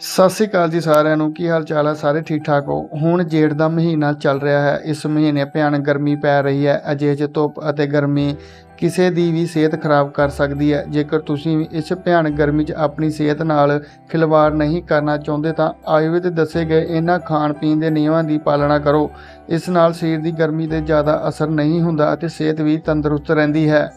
ਸਤਿ ਸ੍ਰੀ ਅਕਾਲ ਜੀ ਸਾਰਿਆਂ ਨੂੰ, ਕੀ ਹਾਲ ਚਾਲ ਹੈ? ਸਾਰੇ ਠੀਕ ਠਾਕ ਹੋ? ਹੁਣ ਜੇਠ ਦਾ ਮਹੀਨਾ ਚੱਲ ਰਿਹਾ ਹੈ, ਇਸ ਮਹੀਨੇ ਭਿਆਨਕ ਗਰਮੀ ਪੈ ਰਹੀ ਹੈ ਅਜਿਹੇ ਧੁੱਪ ਅਤੇ ਗਰਮੀ ਕਿਸੇ ਦੀ ਵੀ ਸਿਹਤ ਖਰਾਬ ਕਰ ਸਕਦੀ ਹੈ, ਜੇਕਰ ਤੁਸੀਂ ਇਸ ਭਿਆਨਕ ਗਰਮੀ 'ਚ ਆਪਣੀ ਸਿਹਤ ਨਾਲ ਖਿਲਵਾੜ ਨਹੀਂ ਕਰਨਾ ਚਾਹੁੰਦੇ ਤਾਂ ਆਯੁਰਵੇਦ ਦੱਸੇ ਗਏ ਇਹਨਾਂ ਖਾਣ ਪੀਣ ਦੇ ਨਿਯਮਾਂ ਦੀ ਪਾਲਣਾ ਕਰੋ। ਇਸ ਨਾਲ ਸਰੀਰ ਦੀ ਗਰਮੀ ਤੇ ਜ਼ਿਆਦਾ ਅਸਰ ਨਹੀਂ ਹੁੰਦਾ ਅਤੇ ਸਿਹਤ ਵੀ ਤੰਦਰੁਸਤ ਰਹਿੰਦੀ ਹੈ।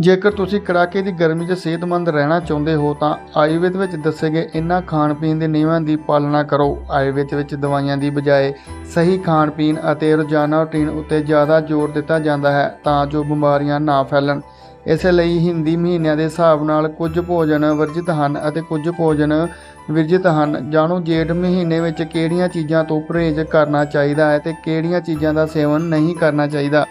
ਜੇਕਰ ਤੁਸੀਂ ਕੜਾਕੇ ਦੀ ਗਰਮੀ 'ਚ ਸਿਹਤਮੰਦ ਰਹਿਣਾ ਚਾਹੁੰਦੇ ਹੋ, ਤਾਂ ਆਯੁਰਵੇਦ ਵਿੱਚ ਦੱਸੇ ਗਏ ਇਹਨਾਂ ਖਾਣ ਪੀਣ ਦੇ ਨਿਯਮਾਂ ਦੀ ਪਾਲਣਾ ਕਰੋ। ਆਯੁਰਵੇਦ ਵਿੱਚ ਦਵਾਈਆਂ ਦੀ ਬਜਾਏ ਸਹੀ ਖਾਣ ਪੀਣ ਅਤੇ ਰੋਜ਼ਾਨਾ ਰੁਟੀਨ ਉੱਤੇ ਜ਼ਿਆਦਾ ਜ਼ੋਰ ਦਿੱਤਾ ਜਾਂਦਾ ਹੈ, ਤਾਂ ਜੋ ਬਿਮਾਰੀਆਂ ਨਾ ਫੈਲਣ। ਇਸ ਲਈ ਹਿੰਦੀ ਮਹੀਨਿਆਂ ਦੇ ਹਿਸਾਬ ਨਾਲ ਕੁਝ ਭੋਜਨ ਵਰਜਿਤ ਹਨ ਅਤੇ ਕੁਝ ਭੋਜਨ ਵਿਰਜਿਤ ਹਨ। ਜਾਣੋ ਜੇਠ ਮਹੀਨੇ ਵਿੱਚ ਕਿਹੜੀਆਂ ਚੀਜ਼ਾਂ ਤੋਂ ਪਰਹੇਜ਼ ਕਰਨਾ ਚਾਹੀਦਾ ਹੈ ਤੇ ਕਿਹੜੀਆਂ ਚੀਜ਼ਾਂ ਦਾ ਸੇਵਨ ਨਹੀਂ ਕਰਨਾ ਚਾਹੀਦਾ।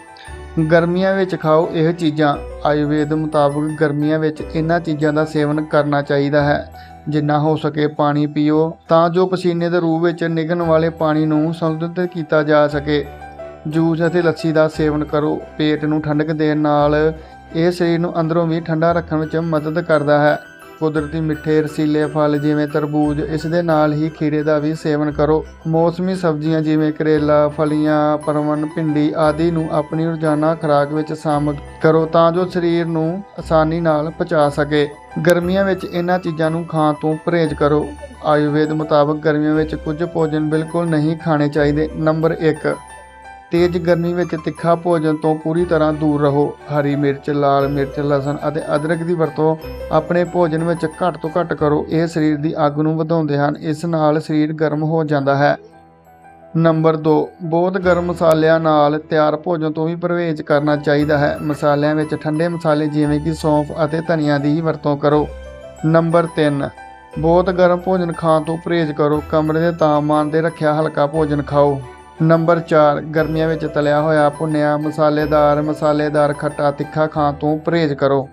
ਗਰਮੀਆਂ ਵਿੱਚ ਖਾਓ, ਇਹ ਚੀਜ਼ਾਂ ਆਯੁਰਵੇਦ ਮੁਤਾਬਕ ਗਰਮੀਆਂ ਵਿੱਚ ਇਹਨਾਂ ਚੀਜ਼ਾਂ ਦਾ ਸੇਵਨ ਕਰਨਾ ਚਾਹੀਦਾ ਹੈ। ਜਿੰਨਾ ਹੋ ਸਕੇ ਪਾਣੀ ਪੀਓ, ਤਾਂ ਜੋ ਪਸੀਨੇ ਦੇ ਰੂਪ ਵਿੱਚ ਨਿਕਲਣ ਵਾਲੇ ਪਾਣੀ ਨੂੰ ਸੰਤੁਲਿਤ ਕੀਤਾ ਜਾ ਸਕੇ। ਜੂਸ ਅਤੇ ਲੱਸੀ ਦਾ ਸੇਵਨ ਕਰੋ, ਪੇਟ ਨੂੰ ਠੰਡਕ ਦੇਣ ਨਾਲ ਇਹ ਸਰੀਰ ਨੂੰ ਅੰਦਰੋਂ ਵੀ ਠੰਡਾ ਰੱਖਣ ਵਿੱਚ ਮਦਦ ਕਰਦਾ ਹੈ। ਕੁਦਰਤੀ ਮਿੱਠੇ ਰਸੀਲੇ ਫਲ ਜਿਵੇਂ ਤਰਬੂਜ, ਇਸ ਦੇ ਨਾਲ ਹੀ ਖੀਰੇ ਦਾ ਵੀ ਸੇਵਨ ਕਰੋ। ਮੌਸਮੀ ਸਬਜ਼ੀਆਂ ਜਿਵੇਂ ਕਰੇਲਾ, ਫਲੀਆਂ ਪਰਵਣ ਭਿੰਡੀ ਆਦਿ ਨੂੰ ਆਪਣੀ ਰੋਜ਼ਾਨਾ ਖੁਰਾਕ ਵਿੱਚ ਸ਼ਾਮਲ ਕਰੋ ਤਾਂ ਜੋ ਸਰੀਰ ਨੂੰ ਆਸਾਨੀ ਨਾਲ ਪਚਾ ਸਕੇ। ਗਰਮੀਆਂ ਵਿੱਚ ਇਹਨਾਂ ਚੀਜ਼ਾਂ ਨੂੰ ਖਾਣ ਤੋਂ ਪਰਹੇਜ਼ ਕਰੋ। ਆਯੁਰਵੇਦ ਮੁਤਾਬਕ ਗਰਮੀਆਂ ਵਿੱਚ ਕੁਝ ਭੋਜਨ ਬਿਲਕੁਲ ਨਹੀਂ ਖਾਣੇ ਚਾਹੀਦੇ। ਨੰਬਰ 1 ਤੇਜ਼ ਗਰਮੀ ਵਿੱਚ ਤਿੱਖਾ ਭੋਜਨ ਤੋਂ ਪੂਰੀ ਤਰ੍ਹਾਂ ਦੂਰ ਰਹੋ। ਹਰੀ ਮਿਰਚ, ਲਾਲ ਮਿਰਚ, ਲਸਣ ਅਤੇ ਅਦਰਕ ਦੀ ਵਰਤੋਂ ਆਪਣੇ ਭੋਜਨ ਵਿੱਚ ਘੱਟ ਤੋਂ ਘੱਟ ਕਰੋ। ਇਹ ਸਰੀਰ ਦੀ ਅੱਗ ਨੂੰ ਵਧਾਉਂਦੇ ਹਨ। ਇਸ ਨਾਲ ਸਰੀਰ ਗਰਮ ਹੋ ਜਾਂਦਾ ਹੈ। ਨੰਬਰ 2 ਬਹੁਤ ਗਰਮ ਮਸਾਲਿਆਂ ਨਾਲ ਤਿਆਰ ਭੋਜਨ ਤੋਂ ਵੀ ਪਰਹੇਜ਼ ਕਰਨਾ ਚਾਹੀਦਾ ਹੈ। ਮਸਾਲਿਆਂ ਵਿੱਚ ਠੰਡੇ ਮਸਾਲੇ ਜਿਵੇਂ ਕਿ ਸੌਂਫ ਅਤੇ ਧਨੀਆ ਦੀ ਹੀ ਵਰਤੋਂ ਕਰੋ। ਨੰਬਰ 3 ਬਹੁਤ ਗਰਮ ਭੋਜਨ ਖਾਣ ਤੋਂ ਪਰਹੇਜ਼ ਕਰੋ। ਕਮਰੇ ਦੇ ਤਾਪਮਾਨ ਤੇ ਰੱਖਿਆ ਹਲਕਾ ਭੋਜਨ ਖਾਓ। ਨੰਬਰ 4 ਗਰਮੀਆਂ ਵਿੱਚ ਤਲਿਆ ਹੋਇਆ ਭੁੰਨਿਆ ਮਸਾਲੇਦਾਰ ਮਸਾਲੇਦਾਰ ਖੱਟਾ ਤਿੱਖਾ ਖਾਣ ਤੋਂ ਪਰਹੇਜ਼ ਕਰੋ।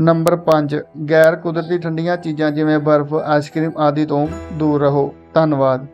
ਨੰਬਰ 5 ਗੈਰ ਕੁਦਰਤੀ ਠੰਡੀਆਂ ਚੀਜ਼ਾਂ ਜਿਵੇਂ ਬਰਫ਼, ਆਈਸਕ੍ਰੀਮ ਆਦਿ ਤੋਂ ਦੂਰ ਰਹੋ। ਧੰਨਵਾਦ।